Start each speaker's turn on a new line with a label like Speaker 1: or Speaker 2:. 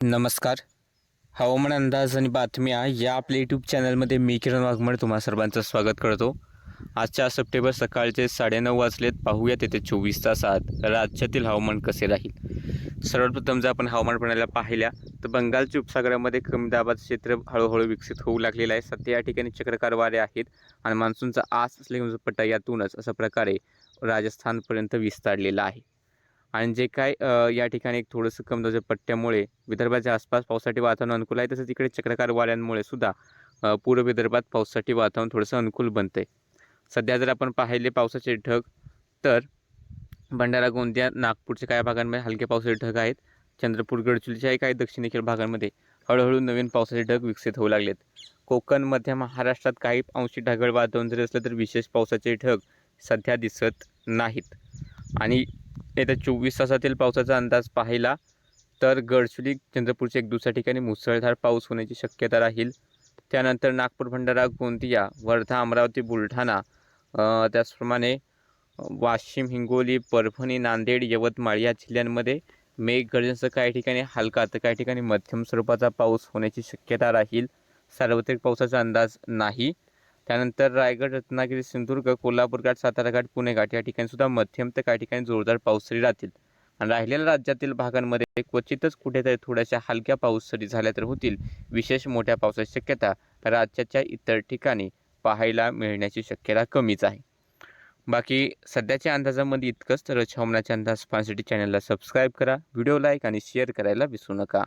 Speaker 1: नमस्कार. हवामान अंदाज आणि बातम्या या आपल्या यूट्यूब चॅनलमध्ये मी किरण वाघमड तुम्हा सर्वांचं स्वागत करतो. आजच्या सप्टेंबर सकाळचे साडेनऊ वाजलेत. पाहूयात तेथे चोवीस तासात राज्यातील हवामान कसे राहील. सर्वप्रथम जर आपण हवामान प्रणाल्या पाहिल्या तर बंगालच्या उपसागरामध्ये कमी दाबाचं क्षेत्र हळूहळू विकसित होऊ लागलेलं आहे. सध्या या ठिकाणी चक्रकार वारे आहेत आणि मान्सूनचा आस असलेला पट्टा यातूनच अशा प्रकारे राजस्थानपर्यंत विस्तारलेला आहे. आणि जे काय या ठिकाणी एक थोडंसं कमी पट्ट्यामुळे विदर्भाच्या आसपास पावसासाठी वातावरण अनुकूल आहे तसंच इकडे चक्रकार वाऱ्यांमुळे सुद्धा पूर्व विदर्भात पावसासाठी वातावरण थोडंसं अनुकूल बनतं आहे सध्या जर आपण पाहिले पावसाचे ढग तर भंडारा गोंदिया नागपूरच्या काही भागांमध्ये हलके पावसाचे ढग आहेत. चंद्रपूर गडचिरोलीच्याही काही दक्षिणेकडील भागांमध्ये हळूहळू नवीन पावसाचे ढग विकसित होऊ लागलेत. कोकण मध्य महाराष्ट्रात काही अंशी ढगाळ वातावरण जरी असलं तर विशेष पावसाचे ढग सध्या दिसत नाहीत. आणि येत्या चोवीस तासातील पावसाचा अंदाज पाहिला तर गडचिरोली चंद्रपूरच्या एक दुसऱ्या ठिकाणी मुसळधार पाऊस होण्याची शक्यता राहील. त्यानंतर नागपूर भंडारा गोंदिया वर्धा अमरावती बुलढाणा त्याचप्रमाणे वाशिम हिंगोली परभणी नांदेड यवतमाळ या जिल्ह्यांमध्ये मेघगर्जनेसह काही ठिकाणी हलका तर काही ठिकाणी मध्यम स्वरूपाचा पाऊस होण्याची शक्यता राहील. सार्वत्रिक पावसाचा अंदाज नाही. त्यानंतर रायगड रत्नागिरी सिंधुदुर्ग कोल्हापूर घाट सातारा घाट पुणे घाट या ठिकाणी सुद्धा मध्यम तर काही ठिकाणी जोरदार पाऊससरी राहतील. आणि राहिलेल्या राज्यातील भागांमध्ये क्वचितच कुठेतरी थोड्याशा हलक्या पाऊससरी झाल्या तर होतील. विशेष मोठ्या पावसाची शक्यता राज्याच्या इतर ठिकाणी पाहायला मिळण्याची शक्यता कमीच आहे. बाकी सध्याच्या अंदाजामध्ये इतकंच. तर हवामानाचे अंदाज पाहण्यासाठी चॅनलला सबस्क्राईब करा. व्हिडिओ लाईक आणि शेअर करायला विसरू नका.